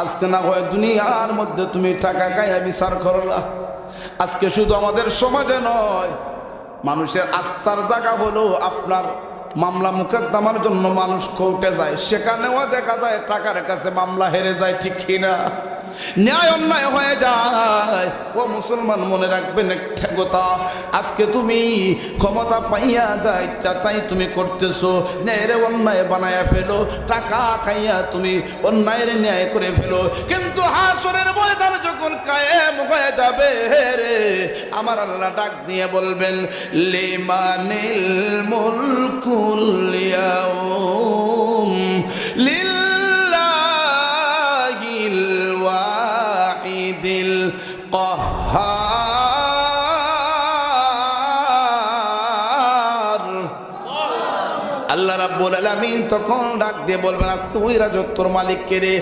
আজকে না হয় দুনিয়ার মধ্যে তুমি টাকা খাইয়া বিচার করলা। আজকে শুধু আমাদের সমাজে নয়, মানুষের আস্থার জায়গা হলো আপনার মামলা মুকদ্দমার জন্য মানুষ কোর্টে যায়। সেখানেও দেখা যায় টাকার কাছে মামলা হেরে যায়, ঠিক কিনা? ন্যায় অন্যায় হয়ে যায়। ও মুসলমান, মনে রাখবেন একটা কথা, আজকে তুমি ক্ষমতা পাইয়া যায় ইচ্ছা তাই তুমি করতেছো। ন্যায়ের অন্যায় বানায়া ফেলো, টাকা খাইয়া তুমি অন্যায়ের ন্যায় করে ফেলো। কিন্তু হাসরের ময়দান যখন কায়েম হয়ে যাবে রে, আমার আল্লাহ ডাক দিয়ে বলবেন, লিমানিল মুলকুল কাহ্হার আল্লাহ রাব্বুল আলামিন তখন ডাক দিয়ে বলবেন আজকে ওই রাজত্বর মালিক কে রে